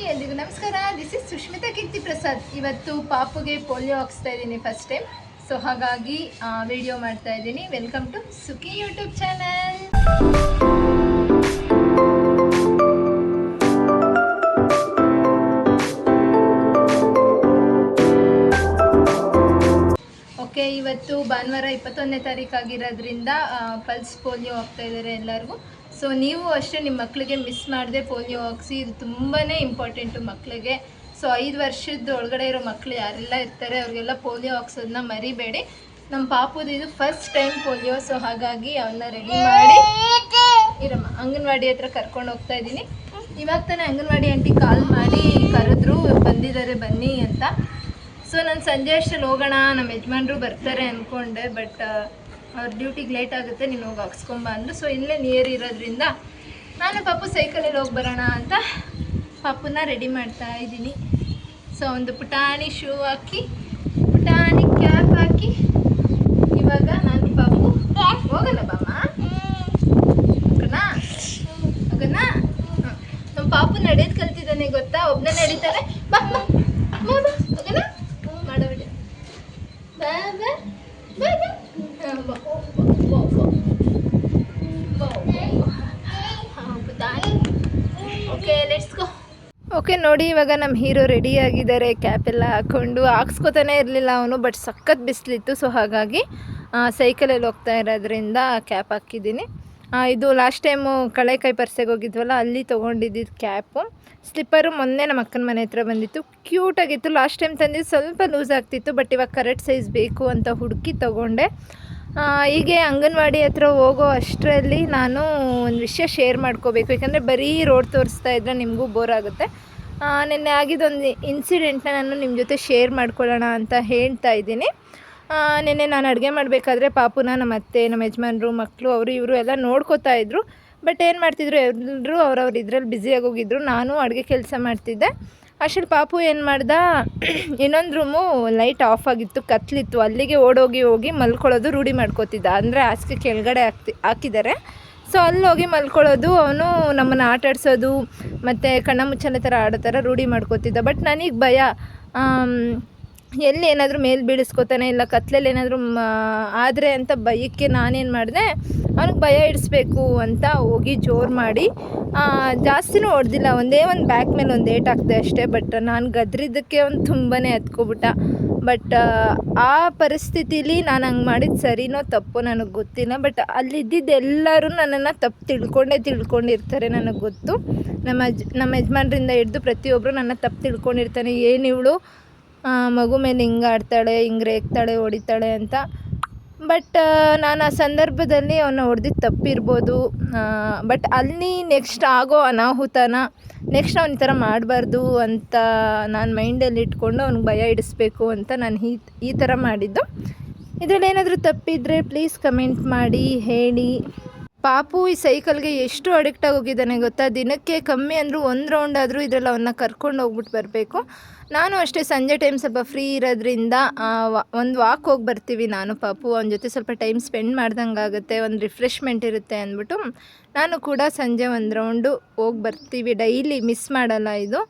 Hi ಎಲ್ರಿಗೂ ನಮಸ್ಕಾರ. This is Sushmita Keerthi Prasad. ಇವತ್ತು ಪಾಪುಗೆ ಪೋಲಿಯೋ ಹಾಕ್ಸ್ತಾ ಇದ್ದೀನಿ ಫಸ್ಟ್ ಟೈಮ್ ಸೊ ಹಾಗಾಗಿ ವಿಡಿಯೋ ಮಾಡ್ತಾ ಇದ್ದೀನಿ. Welcome to Sukhi YouTube channel okay ಇವತ್ತು ಭಾನುವಾರ ಇಪ್ಪತ್ತೊಂದನೇ ತಾರೀಕಾಗಿರೋದ್ರಿಂದ ಪಲ್ಸ್ ಪೋಲಿಯೋ ಹಾಕ್ತಾ ಇದ್ದಾರೆ ಎಲ್ಲರಿಗೂ. ಸೊ ನೀವು ಅಷ್ಟೇ ನಿಮ್ಮ ಮಕ್ಕಳಿಗೆ ಮಿಸ್ ಮಾಡದೆ ಪೋಲಿಯೋ ಹಾಕ್ಸಿ ಇದು ತುಂಬಾ ಇಂಪಾರ್ಟೆಂಟು ಮಕ್ಕಳಿಗೆ ಸೊ ಐದು ವರ್ಷದ ಒಳಗಡೆ ಇರೋ ಮಕ್ಕಳು ಯಾರೆಲ್ಲ ಇರ್ತಾರೆ, ಅವರಿಗೆಲ್ಲ ಪೋಲಿಯೋ ಹಾಕ್ಸೋದನ್ನ ಮರಿಬೇಡಿ. ನಮ್ಮ ಪಾಪುದು ಇದು ಫಸ್ಟ್ ಟೈಮ್ ಪೋಲಿಯೋ ಸೊ ಹಾಗಾಗಿ ಅವನ್ನ ರೆಡಿ ಮಾಡಿ. ಇರಮ್ಮ, ಅಂಗನವಾಡಿ ಹತ್ರ ಕರ್ಕೊಂಡು ಹೋಗ್ತಾ ಇದ್ದೀನಿ. ಇವಾಗ ತಾನೇ ಅಂಗನವಾಡಿ ಆಂಟಿ ಕಾಲ್ ಮಾಡಿ ಕರೆದ್ರು, ಬಂದಿದ್ದಾರೆ, ಬನ್ನಿ ಅಂತ. ಸೊ ನಾನು ಸಂಜೆ ಅಷ್ಟಲ್ಲಿ ಹೋಗೋಣ ನಮ್ಮ ಯಜಮಾನ್ರು ಬರ್ತಾರೆ ಅಂದ್ಕೊಂಡೆ ಬಟ್ ಅವ್ರ ಡ್ಯೂಟಿಗೆ ಲೇಟ್ ಆಗುತ್ತೆ, ನೀನು ಹೋಗಿ ಹಾಕ್ಸ್ಕೊಂಬ ಅಂದರು. ಸೊ ಇಲ್ಲೇ ನಿಯರ್ ಇರೋದ್ರಿಂದ ನಾನು ಪಾಪು ಸೈಕಲಲ್ಲಿ ಹೋಗಿ ಬರೋಣ ಅಂತ ಪಾಪುನ ರೆಡಿ ಮಾಡ್ತಾ ಇದ್ದೀನಿ. ಸೊ ಒಂದು ಪುಟಾಣಿ ಶೂ ಹಾಕಿ ಓಕೆ ಲೆಟ್ಸ್ ಗೋ ಓಕೆ, ನೋಡಿ, ಇವಾಗ ನಮ್ಮ ಹೀರೋ ರೆಡಿ ಆಗಿದ್ದಾರೆ. ಕ್ಯಾಪ್ ಎಲ್ಲ ಹಾಕ್ಕೊಂಡು ಹಾಕ್ಸ್ಕೊತಾನೆ ಇರಲಿಲ್ಲ ಅವನು ಬಟ್ ಸಖತ್ ಬಿಸಿಲಿತ್ತು. ಸೊ ಹಾಗಾಗಿ ಸೈಕಲಲ್ಲಿ ಹೋಗ್ತಾ ಇರೋದ್ರಿಂದ ಕ್ಯಾಪ್ ಹಾಕಿದ್ದೀನಿ. ಇದು ಲಾಸ್ಟ್ ಟೈಮು ಕಳೆಕಾಯಿ ಪರ್ಸೆಗೆ ಹೋಗಿದ್ವಲ್ಲ, ಅಲ್ಲಿ ತೊಗೊಂಡಿದ್ದಿದ್ದು ಕ್ಯಾಪು ಸ್ಲಿಪ್ಪರು ಮೊನ್ನೆ ನಮ್ಮ ಅಕ್ಕನ ಮನೆ ಹತ್ರ ಬಂದಿತ್ತು. ಕ್ಯೂಟಾಗಿತ್ತು ಲಾಸ್ಟ್ ಟೈಮ್ ತಂದಿದ್ದು ಸ್ವಲ್ಪ ಲೂಸ್ ಆಗ್ತಿತ್ತು ಬಟ್ ಇವಾಗ ಕರೆಕ್ಟ್ ಸೈಜ್ ಬೇಕು ಅಂತ ಹುಡುಕಿ ತೊಗೊಂಡೆ. ಹೀಗೆ ಅಂಗನವಾಡಿ ಹತ್ರ ಹೋಗೋ ಅಷ್ಟರಲ್ಲಿ ನಾನು ಒಂದು ವಿಷಯ ಶೇರ್ ಮಾಡ್ಕೋಬೇಕು. ಯಾಕಂದರೆ ಬರೀ ರೋಡ್ ತೋರಿಸ್ತಾ ಇದ್ರೆ ನಿಮಗೂ ಬೋರ್ ಆಗುತ್ತೆ. ನಿನ್ನೆ ಆಗಿದ್ದೊಂದು ಇನ್ಸಿಡೆಂಟ್ನ ನಾನು ನಿಮ್ಮ ಜೊತೆ ಶೇರ್ ಮಾಡ್ಕೊಳ್ಳೋಣ ಅಂತ ಹೇಳ್ತಾ ಇದ್ದೀನಿ. ನಿನ್ನೆ ನಾನು ಅಡುಗೆ ಮಾಡಬೇಕಾದ್ರೆ ಪಾಪುನ ನಮ್ಮ ಅತ್ತೆ, ನಮ್ಮ ಯಜಮಾನರು ಮಕ್ಕಳು ಅವರು, ಇವರು ಎಲ್ಲ ನೋಡ್ಕೋತಾ ಇದ್ರು. ಬಟ್ ಏನು ಮಾಡ್ತಿದ್ರು? ಎಲ್ಲರೂ ಅವ್ರವ್ರ ಇದ್ರಲ್ಲಿ ಬ್ಯುಸಿಯಾಗಿ ಹೋಗಿದ್ರು ನಾನು ಅಡುಗೆ ಕೆಲಸ ಮಾಡ್ತಿದ್ದೆ. ಅಷ್ಟರಲ್ಲಿ ಪಾಪು ಏನು ಮಾಡ್ದ? ಇನ್ನೊಂದು ರೂಮು ಲೈಟ್ ಆಫ್ ಆಗಿತ್ತು, ಕತ್ಲಿತ್ತು. ಅಲ್ಲಿಗೆ ಓಡೋಗಿ ಹೋಗಿ ಮಲ್ಕೊಳ್ಳೋದು ರೂಢಿ ಮಾಡ್ಕೋತಿದ್ದ. ಅಂದರೆ ಹಾಸಿಗೆ ಕೆಳಗಡೆ ಹಾಕ್ತಿ ಹಾಕಿದ್ದಾರೆ ಸೊ ಅಲ್ಲಿ ಹೋಗಿ ಮಲ್ಕೊಳ್ಳೋದು, ಅವನು ನಮ್ಮನ್ನು ಆಟ ಆಡ್ಸೋದು, ಮತ್ತು ಕಣ್ಣ ಮುಚ್ಚಲೆ ಥರ ಆಡೋ ಥರ ರೂಢಿ ಮಾಡ್ಕೋತಿದ್ದ. ಬಟ್ ನನಗೆ ಭಯ. ಎಲ್ಲಿ ಏನಾದರೂ ಮೇಲೆ ಬೀಳಿಸ್ಕೊತಾನೆ ಇಲ್ಲ ಕತ್ಲಲ್ಲಿ ಏನಾದರೂ ಆದರೆ ಅಂತ ಭಯಕ್ಕೆ ನಾನೇನು ಮಾಡಿದೆ, ಅವ್ನಿಗೆ ಭಯ ಇಡಿಸ್ಬೇಕು ಅಂತ ಹೋಗಿ ಜೋರು ಮಾಡಿ ಜಾಸ್ತಿನೂ ಹೊಡೆದಿಲ್ಲ, ಒಂದೇ ಒಂದು ಬ್ಯಾಕ್ ಮೇಲೆ ಒಂದು ಏಟ್ ಹಾಕ್ದೆ ಅಷ್ಟೇ, ಬಟ್ ನಾನು ಗದ್ರಿದ್ದಕ್ಕೆ ಒಂದು ತುಂಬಾ ಹತ್ಕೊಬಿಟ್ಟ ಬಟ್, ಆ ಪರಿಸ್ಥಿತಿಲಿ ನಾನು ಹಂಗೆ ಮಾಡಿದ್ದು ಸರಿನೋ ತಪ್ಪೋ ನನಗೆ ಗೊತ್ತಿಲ್ಲ, ಬಟ್ ಅಲ್ಲಿದ್ದಿದ್ದು ಎಲ್ಲರೂ ನನ್ನನ್ನು ತಪ್ಪು ತಿಳ್ಕೊಂಡೇ ತಿಳ್ಕೊಂಡಿರ್ತಾರೆ ನನಗೆ ಗೊತ್ತು. ನಮ್ಮ ಅಜ್ ನಮ್ಮ ಯಜಮಾನ್ರಿಂದ ಹಿಡ್ದು ಪ್ರತಿಯೊಬ್ಬರು ನನ್ನ ತಪ್ಪು ತಿಳ್ಕೊಂಡಿರ್ತಾನೆ ಇವಳು? ಮಗು ಮೇಲೆ ಹಿಂಗೆ ಆಡ್ತಾಳೆ, ಹಿಂಗೆ ರೇಗ್ತಾಳೆ, ಹೊಡಿತಾಳೆ ಅಂತ. ಬಟ್ ನಾನು ಆ ಸಂದರ್ಭದಲ್ಲಿ ಅವನ್ನ ಹೊಡೆದಿದ್ದು ತಪ್ಪಿರ್ಬೋದು. ಬಟ್ ಅಲ್ಲಿ ನೆಕ್ಸ್ಟ್ ಆಗೋ ಅನಾಹುತನ ನೆಕ್ಸ್ಟ್ ಅವ್ನ ಈ ಥರ ಮಾಡಬಾರ್ದು ಅಂತ ನಾನು ಮೈಂಡಲ್ಲಿ ಇಟ್ಕೊಂಡು ಅವ್ನಿಗೆ ಭಯ ಇಡಿಸ್ಬೇಕು ಅಂತ ನಾನು ಈ ಈ ಥರ ಮಾಡಿದ್ದು. ಇದರಲ್ಲಿ ಏನಾದರೂ ತಪ್ಪಿದರೆ ಪ್ಲೀಸ್ ಕಮೆಂಟ್ ಮಾಡಿ, ಹೇಳಿ. ಪಾಪು ಈ ಸೈಕಲ್ಗೆ ಎಷ್ಟು ಅಡಿಕ್ಟ್ ಆಗೋಗಿದ್ದಾನೆ ಗೊತ್ತಾ? ದಿನಕ್ಕೆ ಕಮ್ಮಿ ಅಂದರೂ ಒಂದು ರೌಂಡ್ ಆದರೂ ಇದರಲ್ಲಿ ಅವನ್ನ ಕರ್ಕೊಂಡು ಹೋಗ್ಬಿಟ್ಟು ಬರಬೇಕು. ನಾನು ಅಷ್ಟೇ ಸಂಜೆ ಟೈಮ್ ಸ್ವಲ್ಪ ಫ್ರೀ ಇರೋದ್ರಿಂದ ಒಂದು ವಾಕ್ ಹೋಗಿ ಬರ್ತೀವಿ ನಾನು ಪಾಪು. ಅವನ ಜೊತೆ ಸ್ವಲ್ಪ ಟೈಮ್ ಸ್ಪೆಂಡ್ ಮಾಡ್ದಂಗೆ ಆಗುತ್ತೆ, ಒಂದು ರಿಫ್ರೆಶ್ಮೆಂಟ್ ಇರುತ್ತೆ ಅಂದ್ಬಿಟ್ಟು ನಾನು ಕೂಡ ಸಂಜೆ ಒಂದು ರೌಂಡು ಹೋಗಿ ಬರ್ತೀವಿ. ಡೈಲಿ ಮಿಸ್ ಮಾಡಲ್ಲ ಇದು.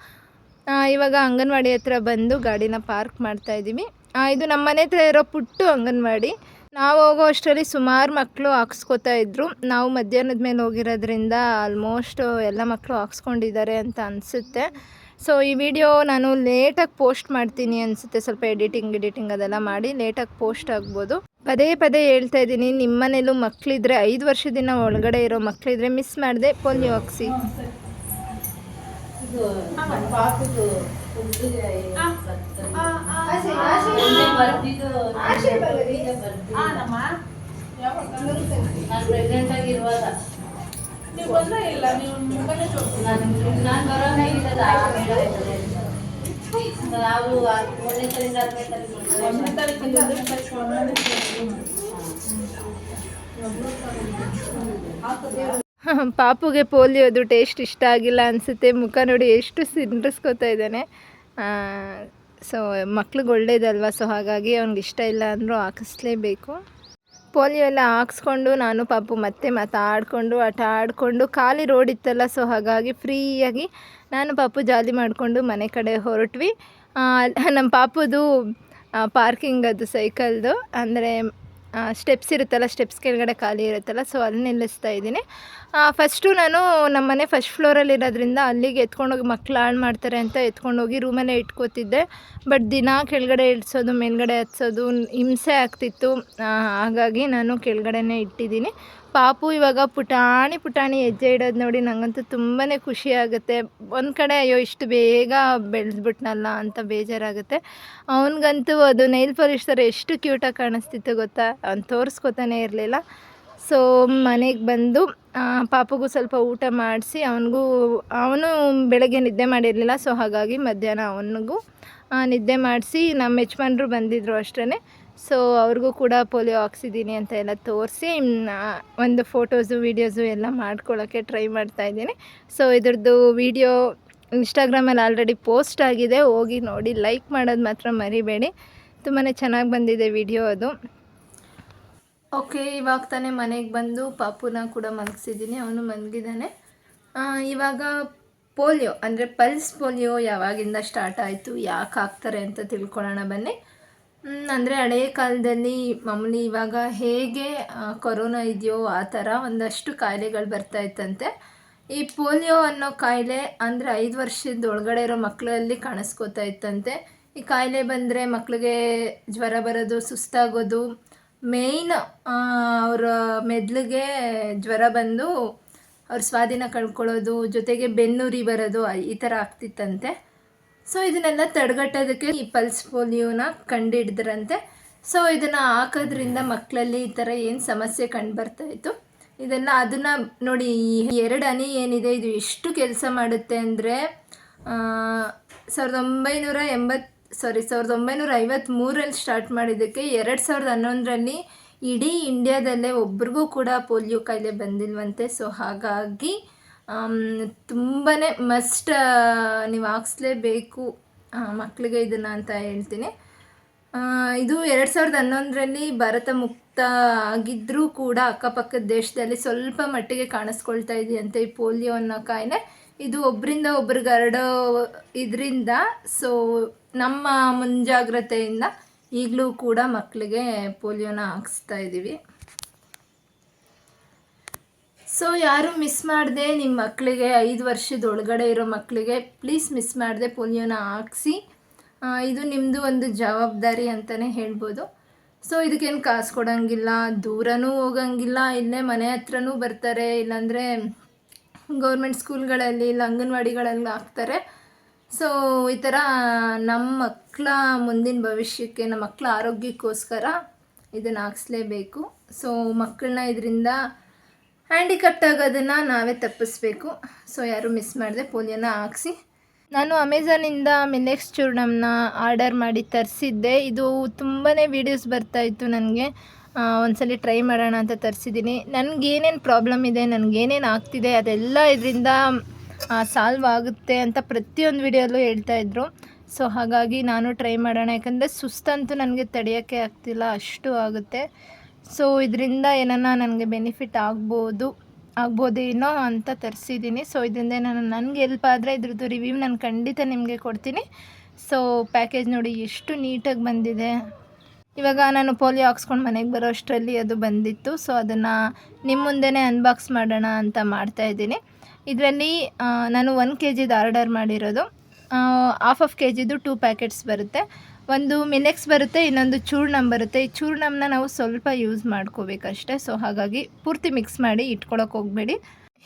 ಇವಾಗ ಅಂಗನವಾಡಿ ಹತ್ರ ಬಂದು ಗಾಡಿನ ಪಾರ್ಕ್ ಮಾಡ್ತಾ ಇದ್ದೀವಿ ಇದು ನಮ್ಮ ಮನೆ ಹತ್ರ ಇರೋ ಪುಟ್ಟು ಅಂಗನವಾಡಿ. ನಾವು ಹೋಗೋ ಅಷ್ಟರಲ್ಲಿ ಸುಮಾರು ಮಕ್ಕಳು ಹಾಕ್ಸ್ಕೊತಾ ಇದ್ರು. ನಾವು ಮಧ್ಯಾಹ್ನದ ಮೇಲೆ ಹೋಗಿರೋದ್ರಿಂದ ಆಲ್ಮೋಸ್ಟ್ ಎಲ್ಲ ಮಕ್ಕಳು ಹಾಕ್ಸ್ಕೊಂಡಿದ್ದಾರೆ ಅಂತ ಅನಿಸುತ್ತೆ. ಸೊ ಈ ವಿಡಿಯೋ ನಾನು ಲೇಟಾಗಿ ಪೋಸ್ಟ್ ಮಾಡ್ತೀನಿ ಅನಿಸುತ್ತೆ. ಸ್ವಲ್ಪ ಎಡಿಟಿಂಗ್ ಎಡಿಟಿಂಗ್ ಅದೆಲ್ಲ ಮಾಡಿ ಲೇಟಾಗಿ ಪೋಸ್ಟ್ ಆಗ್ಬೋದು. ಪದೇ ಪದೇ ಹೇಳ್ತಾ ಇದ್ದೀನಿ ನಿಮ್ಮ ಮನೇಲೂ ಮಕ್ಕಳಿದ್ರೆ ಐದು ವರ್ಷದಿಂದ ಒಳಗಡೆ ಇರೋ ಮಕ್ಕಳಿದ್ರೆ ಮಿಸ್ ಮಾಡಿದೆ. ಪೋಲಿಯೋ ಹಾಕ್ಸಿ ಪ್ರೆಗ್ನೆಂಟ್ ಆಗಿರುವಾಗ ನೀವು ಬಂದ್ರೆ ಇಲ್ಲ ನೀವು ಮುಖನೇ ನಾನು ಇಲ್ಲದ ನಾವು ಒಂದನೇ ತಾರೀಕು ಹತ್ತನೇ ತಾರೀಕು ಒಂದನೇ ತಾರೀಕಿಂದ ಹತ್ತನೇ ತಾರೀಕು ಒಳಗಡೆ ಪಾಪುಗೆ ಪೋಲಿಯೋದು ಟೇಸ್ಟ್ ಇಷ್ಟ ಆಗಿಲ್ಲ ಅನಿಸುತ್ತೆ. ಮುಖ ನೋಡಿ ಎಷ್ಟು ಸಿಂಡ್ರಿಸ್ಕೋತಾ ಇದ್ದಾನೆ. ಸೊ ಮಕ್ಳಿಗೆ ಒಳ್ಳೇದಲ್ವ? ಸೊ ಹಾಗಾಗಿ ಅವ್ನಿಗೆ ಇಷ್ಟ ಇಲ್ಲ ಅಂದರೂ ಹಾಕಿಸ್ಲೇಬೇಕು. ಪೋಲಿಯೋ ಎಲ್ಲ ಹಾಕ್ಸ್ಕೊಂಡು ನಾನು ಪಾಪು ಮತ್ತೆ ಮಾತಾಡಿಕೊಂಡು ಆಟ ಆಡಿಕೊಂಡು, ಖಾಲಿ ರೋಡ್ ಇತ್ತಲ್ಲ ಸೊ ಹಾಗಾಗಿ ಫ್ರೀಯಾಗಿ ನಾನು ಪಾಪು ಜಾಲಿ ಮಾಡಿಕೊಂಡು ಮನೆ ಕಡೆ ಹೊರಟ್ವಿ. ನಮ್ಮ ಪಾಪುದು ಪಾರ್ಕಿಂಗ್ ಅದು ಸೈಕಲ್ದು ಅಂದರೆ ಸ್ಟೆಪ್ಸ್ ಇರುತ್ತಲ್ಲ ಸ್ಟೆಪ್ಸ್ ಕೆಳಗಡೆ ಖಾಲಿ ಇರುತ್ತಲ್ಲ ಸೊ ಅಲ್ಲಿ ನಿಲ್ಲಿಸ್ತಾ ಇದ್ದೀನಿ. ಫಸ್ಟು ನಾನು ನಮ್ಮ ಮನೆ ಫಸ್ಟ್ ಫ್ಲೋರಲ್ಲಿ ಇರೋದ್ರಿಂದ ಅಲ್ಲಿಗೆ ಎತ್ಕೊಂಡೋಗಿ ಮಕ್ಳು ಹಾಳು ಮಾಡ್ತಾರೆ ಅಂತ ಎತ್ಕೊಂಡೋಗಿ ರೂಮಲ್ಲೇ ಇಟ್ಕೋತಿದ್ದೆ. ಬಟ್ ದಿನ ಕೆಳಗಡೆ ಇಳಿಸೋದು, ಮೇಲ್ಗಡೆ ಹತ್ಸೋದು, ಹಿಂಸೆ ಆಗ್ತಿತ್ತು. ಹಾಗಾಗಿ ನಾನು ಕೆಳಗಡೆನೇ ಇಟ್ಟಿದ್ದೀನಿ. ಪಾಪು ಇವಾಗ ಪುಟಾಣಿ ಪುಟಾಣಿ ಹೆಜ್ಜೆ ಇಡೋದು ನೋಡಿ ನನಗಂತೂ ತುಂಬಾ ಖುಷಿ ಆಗುತ್ತೆ. ಒಂದು ಕಡೆ ಅಯ್ಯೋ ಇಷ್ಟು ಬೇಗ ಬೆಳೆದ್ಬಿಟ್ನಲ್ಲ ಅಂತ ಬೇಜಾರಾಗುತ್ತೆ. ಅವನಿಗಂತೂ ಅದು ನೈಲ್ ಪಾಲಿಶ್ ಥರ ಎಷ್ಟು ಕ್ಯೂಟಾಗಿ ಕಾಣಿಸ್ತಿತ್ತು ಗೊತ್ತಾ? ಅವ್ನು ತೋರಿಸ್ಕೊತಾನೆ ಇರಲಿಲ್ಲ. ಸೊ ಮನೆಗೆ ಬಂದು ಪಾಪಗೂ ಪಾಪುಗೂ ಸ್ವಲ್ಪ ಊಟ ಮಾಡಿಸಿ, ಅವನಿಗೂ, ಅವನು ಬೆಳಗ್ಗೆ ನಿದ್ದೆ ಮಾಡಿರಲಿಲ್ಲ ಸೊ ಹಾಗಾಗಿ ಮಧ್ಯಾಹ್ನ ಅವನಿಗೂ ನಿದ್ದೆ ಮಾಡಿಸಿ ನಮ್ಮ ಯಜಮಾನ್ರು ಬಂದಿದ್ದರು ಅಷ್ಟೇ ಸೊ ಅವ್ರಿಗೂ ಕೂಡ ಪೋಲಿಯೋ ಹಾಕ್ಸಿದ್ದೀನಿ ಅಂತ ಎಲ್ಲ ತೋರಿಸಿ ಒಂದು ಫೋಟೋಸು ವೀಡಿಯೋಸು ಎಲ್ಲ ಮಾಡ್ಕೊಳ್ಳೋಕ್ಕೆ ಟ್ರೈ ಮಾಡ್ತಾ ಇದ್ದೀನಿ. ಸೊ ಇದ್ರದ್ದು ವೀಡಿಯೋ ಇನ್ಸ್ಟಾಗ್ರಾಮಲ್ಲಿ ಆಲ್ರೆಡಿ ಪೋಸ್ಟ್ ಆಗಿದೆ. ಹೋಗಿ ನೋಡಿ ಲೈಕ್ ಮಾಡೋದು ಮಾತ್ರ ಮರಿಬೇಡಿ. ತುಂಬಾ ಚೆನ್ನಾಗಿ ಬಂದಿದೆ ವಿಡಿಯೋ ಅದು. ಓಕೆ ಇವಾಗ ತಾನೇ ಮನೆಗೆ ಬಂದು ಪಾಪುನ ಕೂಡ ಮಲಗಿಸಿದ್ದೀನಿ. ಅವನು ಮಲಗಿದ್ದಾನೆ ಇವಾಗ ಪೋಲಿಯೋ, ಅಂದರೆ ಪಲ್ಸ್ ಪೋಲಿಯೋ ಯಾವಾಗಿಂದ ಸ್ಟಾರ್ಟ್ ಆಯಿತು, ಯಾಕೆ ಹಾಕ್ತಾರೆ ಅಂತ ತಿಳ್ಕೊಳ್ಳೋಣ ಬನ್ನಿ. ಅಂದರೆ ಹಳೆಯ ಕಾಲದಲ್ಲಿ ಮಾಮೂಲಿ ಇವಾಗ ಹೇಗೆ ಕೊರೋನಾ ಇದೆಯೋ ಆ ಥರ ಒಂದಷ್ಟು ಕಾಯಿಲೆಗಳು ಬರ್ತಾ ಇತ್ತಂತೆ. ಈ ಪೋಲಿಯೋ ಅನ್ನೋ ಕಾಯಿಲೆ ಅಂದರೆ ಐದು ವರ್ಷದ ಒಳಗಡೆ ಇರೋ ಮಕ್ಕಳಲ್ಲಿ ಕಾಣಿಸ್ಕೋತಾ ಇತ್ತಂತೆ. ಈ ಕಾಯಿಲೆ ಬಂದರೆ ಮಕ್ಕಳಿಗೆ ಜ್ವರ ಬರೋದು, ಸುಸ್ತಾಗೋದು. ಮೇಯ್ನ್ ಅವರ ಮೆದ್ಲಿಗೆ ಜ್ವರ ಬಂದು ಅವ್ರ ಸ್ವಾಧೀನ ಕಳ್ಕೊಳ್ಳೋದು, ಜೊತೆಗೆ ಬೆನ್ನುರಿ ಬರೋದು ಈ ಥರ ಆಗ್ತಿತ್ತಂತೆ. ಸೊ ಇದನ್ನೆಲ್ಲ ತಡೆಗಟ್ಟೋದಕ್ಕೆ ಈ ಪಲ್ಸ್ ಪೋಲಿಯೋನ ಕಂಡಿಡಿದ್ರಂತೆ. ಸೊ ಇದನ್ನು ಹಾಕೋದ್ರಿಂದ ಮಕ್ಕಳಲ್ಲಿ ಈ ಥರ ಏನು ಸಮಸ್ಯೆ ಕಂಡುಬರ್ತಾ ಇತ್ತು. ಇದೆಲ್ಲ ಅದನ್ನು ನೋಡಿ, ಈ ಎರಡು ಹನಿ ಏನಿದೆ, ಇದು ಎಷ್ಟು ಕೆಲಸ ಮಾಡುತ್ತೆ ಅಂದರೆ ಸಾವಿರದ ಒಂಬೈನೂರ ಎಂಬತ್ತು ಸಾರಿ ಸಾವಿರದ ಒಂಬೈನೂರ ಐವತ್ತ್ಮೂರಲ್ಲಿ ಸ್ಟಾರ್ಟ್ ಮಾಡಿದ್ದಕ್ಕೆ ಎರಡು ಸಾವಿರದ ಹನ್ನೊಂದರಲ್ಲಿ ಇಡೀ ಇಂಡ್ಯಾದಲ್ಲೇ ಒಬ್ರಿಗೂ ಕೂಡ ಪೋಲಿಯೋ ಕಾಯಿಲೆ ಬಂದಿಲ್ವಂತೆ. ಸೊ ಹಾಗಾಗಿ ತುಂಬಾ ಮಸ್ಟ್ ನೀವು ಹಾಕ್ಸ್ಲೇಬೇಕು ಮಕ್ಕಳಿಗೆ ಇದನ್ನು ಅಂತ ಹೇಳ್ತೀನಿ. ಇದು ಎರಡು ಸಾವಿರದ ಹನ್ನೊಂದರಲ್ಲಿ ಭಾರತ ಮುಕ್ತ ಆಗಿದ್ದರೂ ಕೂಡ ಅಕ್ಕಪಕ್ಕದ ದೇಶದಲ್ಲಿ ಸ್ವಲ್ಪ ಮಟ್ಟಿಗೆ ಕಾಣಿಸ್ಕೊಳ್ತಾ ಇದೆಯಂತೆ ಈ ಪೋಲಿಯೋ ಅನ್ನೋ ಕಾಯಿಲೆ ಇದು ಒಬ್ಬರಿಂದ ಒಬ್ರಿಗೆ ಹರಡೋ ಇದರಿಂದ ಸೊ ನಮ್ಮ ಮುಂಜಾಗ್ರತೆಯಿಂದ ಈಗಲೂ ಕೂಡ ಮಕ್ಕಳಿಗೆ ಪೋಲಿಯೋನ ಹಾಕ್ಸ್ತಾ ಇದ್ದೀವಿ ಸೊ ಯಾರು ಮಿಸ್ ಮಾಡಿದೆ ನಿಮ್ಮ ಮಕ್ಕಳಿಗೆ ಐದು ವರ್ಷದ ಒಳಗಡೆ ಇರೋ ಮಕ್ಕಳಿಗೆ ಪ್ಲೀಸ್ ಮಿಸ್ ಮಾಡಿದೆ ಪೋಲಿಯೋನ ಹಾಕ್ಸಿ. ಇದು ನಿಮ್ಮದು ಒಂದು ಜವಾಬ್ದಾರಿ ಅಂತಲೇ ಹೇಳ್ಬೋದು. ಸೊ ಇದಕ್ಕೇನು ಕಾಸು ಕೊಡೋಂಗಿಲ್ಲ, ದೂರನೂ ಹೋಗಂಗಿಲ್ಲ, ಇಲ್ಲೇ ಮನೆ ಹತ್ರನೂ ಬರ್ತಾರೆ, ಇಲ್ಲಾಂದರೆ ಗೌರ್ಮೆಂಟ್ ಸ್ಕೂಲ್ಗಳಲ್ಲಿ ಇಲ್ಲ ಅಂಗನವಾಡಿಗಳಲ್ಲಿ ಹಾಕ್ತಾರೆ. ಸೊ ಈ ಥರ ನಮ್ಮ ಮಕ್ಕಳ ಮುಂದಿನ ಭವಿಷ್ಯಕ್ಕೆ ನಮ್ಮ ಮಕ್ಕಳ ಆರೋಗ್ಯಕ್ಕೋಸ್ಕರ ಇದನ್ನು ಹಾಕ್ಸ್ಲೇಬೇಕು. ಸೊ ಮಕ್ಕಳನ್ನ ಇದರಿಂದ ಹ್ಯಾಂಡಿಕಪ್ಟ್ ಆಗೋದನ್ನು ನಾವೇ ತಪ್ಪಿಸ್ಬೇಕು. ಸೊ ಯಾರು ಮಿಸ್ ಮಾಡಿದೆ ಪೋಲಿಯೋನ ಹಾಕ್ಸಿ. ನಾನು ಅಮೆಝಾನಿಂದ ಮಿಲೆಕ್ಸ್ ಚೂರ್ಣಮ್ನ ಆರ್ಡರ್ ಮಾಡಿ ತರಿಸಿದ್ದೆ. ಇದು ತುಂಬಾ ವೀಡಿಯೋಸ್ ಬರ್ತಾಯಿತ್ತು ನನಗೆ. ಒಂದ್ಸಲಿ ಟ್ರೈ ಮಾಡೋಣ ಅಂತ ತರಿಸಿದ್ದೀನಿ. ನನಗೇನೇನು ಪ್ರಾಬ್ಲಮ್ ಇದೆ ನನಗೇನೇನು ಆಗ್ತಿದೆ, ಅದೆಲ್ಲ ಇದರಿಂದ ಸಾಲ್ವ್ ಆಗುತ್ತೆ ಅಂತ ಪ್ರತಿಯೊಂದು ವಿಡಿಯೋಲ್ಲೂ ಹೇಳ್ತಾಯಿದ್ರು ಸೊ ಹಾಗಾಗಿ ನಾನು ಟ್ರೈ ಮಾಡೋಣ. ಯಾಕಂದರೆ ಸುಸ್ತಂತೂ ನನಗೆ ತಡೆಯೋಕ್ಕೆ ಆಗ್ತಿಲ್ಲ. ಅಷ್ಟು ಆಗುತ್ತೆ. ಸೊ ಇದರಿಂದ ಏನನ್ನ ನನಗೆ ಬೆನಿಫಿಟ್ ಆಗ್ಬೋದು ಆಗ್ಬೋದೇನೋ ಅಂತ ತರಿಸಿದ್ದೀನಿ ಸೊ ಇದರಿಂದ ನಾನು ನನಗೆ ಹೆಲ್ಪ್ ಆದರೆ ಇದ್ರದ್ದು ರಿವ್ಯೂ ನಾನು ಖಂಡಿತ ನಿಮಗೆ ಕೊಡ್ತೀನಿ. ಸೊ ಪ್ಯಾಕೇಜ್ ನೋಡಿ ಎಷ್ಟು ನೀಟಾಗಿ ಬಂದಿದೆ. ಇವಾಗ ನಾನು ಪೋಲಿಯೋ ಹಾಕ್ಸ್ಕೊಂಡು ಮನೆಗೆ ಬರೋ ಅಷ್ಟರಲ್ಲಿ ಅದು ಬಂದಿತ್ತು. ಸೊ ಅದನ್ನು ನಿಮ್ಮ ಮುಂದೆನೇ ಅನ್ಬಾಕ್ಸ್ ಮಾಡೋಣ ಅಂತ ಮಾಡ್ತಾ ಇದ್ದೀನಿ. ಇದರಲ್ಲಿ ನಾನು ಒನ್ ಕೆ ಜಿದು ಆರ್ಡರ್ ಮಾಡಿರೋದು. ಹಾಫ್ ಆಫ್ ಕೆ ಜಿದು ಟೂ ಪ್ಯಾಕೆಟ್ಸ್ ಬರುತ್ತೆ. ಒಂದು ಮಿನೆಕ್ಸ್ ಬರುತ್ತೆ, ಇನ್ನೊಂದು ಚೂರ್ಣಮ್ ಬರುತ್ತೆ. ಈ ಚೂರ್ಣಮ್ನ ನಾವು ಸ್ವಲ್ಪ ಯೂಸ್ ಮಾಡ್ಕೋಬೇಕಷ್ಟೆ. ಸೊ ಹಾಗಾಗಿ ಪೂರ್ತಿ ಮಿಕ್ಸ್ ಮಾಡಿ ಇಟ್ಕೊಳಕ್ಕೆ ಹೋಗಬೇಡಿ.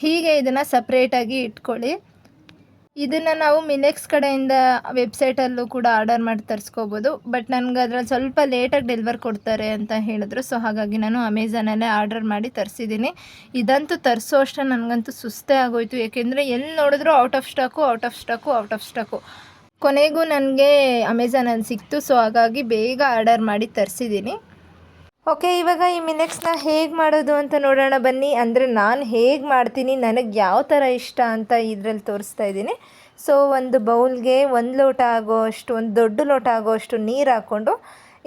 ಹೀಗೆ ಇದನ್ನು ಸಪ್ರೇಟಾಗಿ ಇಟ್ಕೊಳ್ಳಿ. ಇದನ್ನು ನಾವು ಮಿನೆಕ್ಸ್ ಕಡೆಯಿಂದ ವೆಬ್ಸೈಟಲ್ಲೂ ಕೂಡ ಆರ್ಡರ್ ಮಾಡಿ ತರಿಸ್ಕೋಬೋದು. ಬಟ್ ನನಗೆ ಅದ್ರಲ್ಲಿ ಸ್ವಲ್ಪ ಲೇಟಾಗಿ ಡೆಲಿವರ್ ಕೊಡ್ತಾರೆ ಅಂತ ಹೇಳಿದ್ರು. ಸೊ ಹಾಗಾಗಿ ನಾನು ಅಮೆಝಾನಲ್ಲೇ ಆರ್ಡರ್ ಮಾಡಿ ತರಿಸಿದ್ದೀನಿ. ಇದಂತೂ ತರಿಸೋ ಅಷ್ಟೇ ನನಗಂತೂ ಸುಸ್ತೇ ಆಗೋಯಿತು. ಏಕೆಂದರೆ ಎಲ್ಲಿ ನೋಡಿದ್ರು out of stock out of stock out of stock ಕೊನೆಗೂ ನನಗೆ ಅಮೆಝಾನಲ್ಲಿ ಸಿಕ್ತು, ಸೊ ಹಾಗಾಗಿ ಬೇಗ ಆರ್ಡರ್ ಮಾಡಿ ತರಿಸಿದ್ದೀನಿ. ಓಕೆ, ಇವಾಗ ಈ ಮಿನೆಕ್ಸ್ನ ಹೇಗೆ ಮಾಡೋದು ಅಂತ ನೋಡೋಣ ಬನ್ನಿ. ಅಂದರೆ ನಾನು ಹೇಗೆ ಮಾಡ್ತೀನಿ, ನನಗೆ ಯಾವ ಥರ ಇಷ್ಟ ಅಂತ ಇದರಲ್ಲಿ ತೋರಿಸ್ತಾ ಇದ್ದೀನಿ. ಸೊ ಒಂದು ಬೌಲ್ಗೆ ಒಂದು ಲೋಟ ಆಗೋಷ್ಟು, ಒಂದು ದೊಡ್ಡ ಲೋಟ ಆಗೋಷ್ಟು ನೀರು ಹಾಕ್ಕೊಂಡು,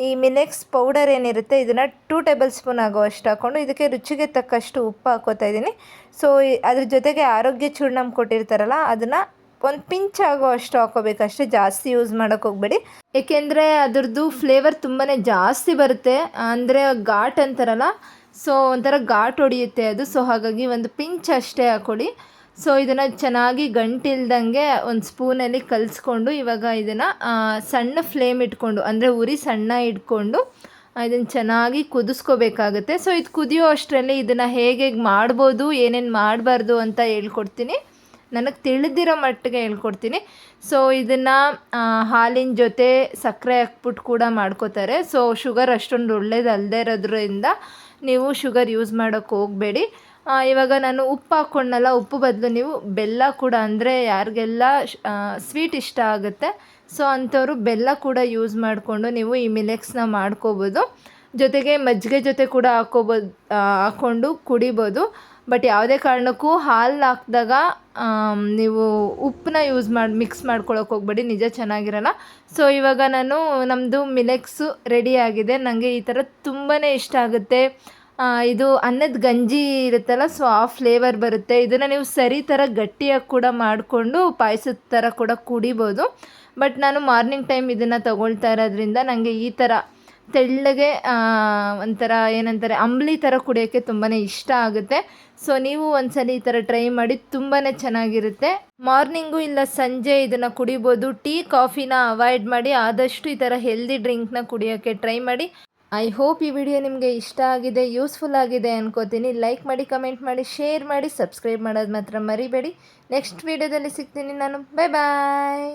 ಈ ಮಿನೆಕ್ಸ್ ಪೌಡರ್ ಏನಿರುತ್ತೆ, ಇದನ್ನು ಟೂ ಟೇಬಲ್ ಸ್ಪೂನ್ ಆಗುವಷ್ಟು ಹಾಕ್ಕೊಂಡು, ಇದಕ್ಕೆ ರುಚಿಗೆ ತಕ್ಕಷ್ಟು ಉಪ್ಪು ಹಾಕೋತಾ ಇದ್ದೀನಿ. ಸೊ ಅದ್ರ ಜೊತೆಗೆ ಆರೋಗ್ಯ ಚೂರ್ಣಮ್ ಕೊಟ್ಟಿರ್ತಾರಲ್ಲ, ಅದನ್ನು ಒಂದು ಪಿಂಚ್ ಆಗೋ ಅಷ್ಟು ಹಾಕೋಬೇಕಷ್ಟೇ ಜಾಸ್ತಿ ಯೂಸ್ ಮಾಡೋಕೆ ಹೋಗ್ಬೇಡಿ. ಏಕೆಂದರೆ ಅದರದ್ದು ಫ್ಲೇವರ್ ತುಂಬಾ ಜಾಸ್ತಿ ಬರುತ್ತೆ. ಅಂದರೆ ಘಾಟ್ ಅಂತಾರಲ್ಲ ಸೊ ಒಂಥರ ಘಾಟ್ ಹೊಡಿಯುತ್ತೆ ಅದು. ಸೊ ಹಾಗಾಗಿ ಒಂದು ಪಿಂಚ್ ಅಷ್ಟೇ ಹಾಕೊಳ್ಳಿ. ಸೊ ಇದನ್ನು ಚೆನ್ನಾಗಿ ಗಂಟಿಲ್ದಂಗೆ ಒಂದು ಸ್ಪೂನಲ್ಲಿ ಕಲಿಸ್ಕೊಂಡು ಇವಾಗ ಇದನ್ನು ಸಣ್ಣ ಫ್ಲೇಮ್ ಇಟ್ಕೊಂಡು, ಅಂದರೆ ಉರಿ ಸಣ್ಣ ಇಟ್ಕೊಂಡು ಇದನ್ನು ಚೆನ್ನಾಗಿ ಕುದಿಸ್ಕೋಬೇಕಾಗತ್ತೆ. ಸೊ ಇದು ಕುದಿಯೋ ಅಷ್ಟರಲ್ಲಿ ಇದನ್ನು ಹೇಗೆ ಮಾಡ್ಬೋದು, ಏನೇನು ಮಾಡಬಾರ್ದು ಅಂತ ಹೇಳ್ಕೊಡ್ತೀನಿ. ನನಗೆ ತಿಳಿದಿರೋ ಮಟ್ಟಿಗೆ ಹೇಳ್ಕೊಡ್ತೀನಿ. ಸೊ ಇದನ್ನು ಹಾಲಿನ ಜೊತೆ ಸಕ್ಕರೆ ಹಾಕ್ಬಿಟ್ಟು ಕೂಡ ಮಾಡ್ಕೋತಾರೆ. ಸೊ ಶುಗರ್ ಅಷ್ಟೊಂದು ಒಳ್ಳೇದು ಅಲ್ಲದೆ ಇರೋದ್ರಿಂದ ನೀವು ಶುಗರ್ ಯೂಸ್ ಮಾಡೋಕ್ಕೆ ಹೋಗಬೇಡಿ. ಇವಾಗ ನಾನು ಉಪ್ಪು ಹಾಕ್ಕೊಂಡಲ್ಲ ಉಪ್ಪು ಬದಲು ನೀವು ಬೆಲ್ಲ ಕೂಡ ಅಂದರೆ ಯಾರಿಗೆಲ್ಲ ಸ್ವೀಟ್ ಇಷ್ಟ ಆಗುತ್ತೆ, ಸೊ ಅಂಥವರು ಬೆಲ್ಲ ಕೂಡ ಯೂಸ್ ಮಾಡಿಕೊಂಡು ನೀವು ಈ ಮಿಲೆಕ್ಸ್ನ ಮಾಡ್ಕೋಬೋದು. ಜೊತೆಗೆ ಮಜ್ಜಿಗೆ ಜೊತೆ ಕೂಡ ಹಾಕೋಬೋದು ಹಾಕ್ಕೊಂಡು ಕುಡಿಬೋದು. ಬಟ್ ಯಾವುದೇ ಕಾರಣಕ್ಕೂ ಹಾಲು ಹಾಕಿದಾಗ ನೀವು ಉಪ್ಪನ್ನ ಯೂಸ್ ಮಾಡಿ ಮಿಕ್ಸ್ ಮಾಡ್ಕೊಳಕ್ಕೆ ಹೋಗ್ಬೇಡಿ, ನಿಜ ಚೆನ್ನಾಗಿರಲ್ಲ. ಸೊ ಇವಾಗ ನಾನು ನಮ್ಮದು ಮಿಲೆಕ್ಸು ರೆಡಿ ಆಗಿದೆ. ನನಗೆ ಈ ಥರ ತುಂಬಾ ಇಷ್ಟ ಆಗುತ್ತೆ. ಇದು ಅನ್ನದ ಗಂಜಿ ಇರುತ್ತಲ್ಲ ಸೊ ಆ ಫ್ಲೇವರ್ ಬರುತ್ತೆ. ಇದನ್ನು ನೀವು ಸರಿ ಥರ ಗಟ್ಟಿಯಾಗಿ ಕೂಡ ಮಾಡಿಕೊಂಡು, ಪಾಯಸದ ಥರ ಕೂಡ ಕುಡಿಬೋದು. ಬಟ್ ನಾನು ಮಾರ್ನಿಂಗ್ ಟೈಮ್ ಇದನ್ನು ತಗೊಳ್ತಾ ಇರೋದ್ರಿಂದ ನನಗೆ ಈ ಥರ ತೆಳ್ಳಗೆ ಒಂಥರ ಏನಂತಾರೆ, ಅಂಬ್ಲಿ ಥರ ಕುಡಿಯೋಕ್ಕೆ ತುಂಬಾ ಇಷ್ಟ ಆಗುತ್ತೆ. ಸೊ ನೀವು ಒಂದ್ಸಲ ಈ ಥರ ಟ್ರೈ ಮಾಡಿ ತುಂಬಾ ಚೆನ್ನಾಗಿರುತ್ತೆ. ಮಾರ್ನಿಂಗು ಇಲ್ಲ, ಸಂಜೆ ಇದನ್ನು ಕುಡಿಬೋದು. ಟೀ ಕಾಫಿನ ಅವಾಯ್ಡ್ ಮಾಡಿ ಆದಷ್ಟು ಈ ಥರ ಹೆಲ್ದಿ ಡ್ರಿಂಕ್ನ ಕುಡಿಯೋಕ್ಕೆ ಟ್ರೈ ಮಾಡಿ. ಐ ಹೋಪ್ ಈ ವಿಡಿಯೋ ನಿಮಗೆ ಇಷ್ಟ ಆಗಿದೆ ಯೂಸ್ಫುಲ್ ಆಗಿದೆ ಅನ್ಕೋತೀನಿ. ಲೈಕ್ ಮಾಡಿ ಕಮೆಂಟ್ ಮಾಡಿ ಶೇರ್ ಮಾಡಿ ಸಬ್ಸ್ಕ್ರೈಬ್ ಮಾಡೋದು ಮಾತ್ರ ಮರಿಬೇಡಿ. ನೆಕ್ಸ್ಟ್ ವಿಡಿಯೋದಲ್ಲಿ ಸಿಗ್ತೀನಿ ನಾನು. ಬಾಯ್ ಬಾಯ್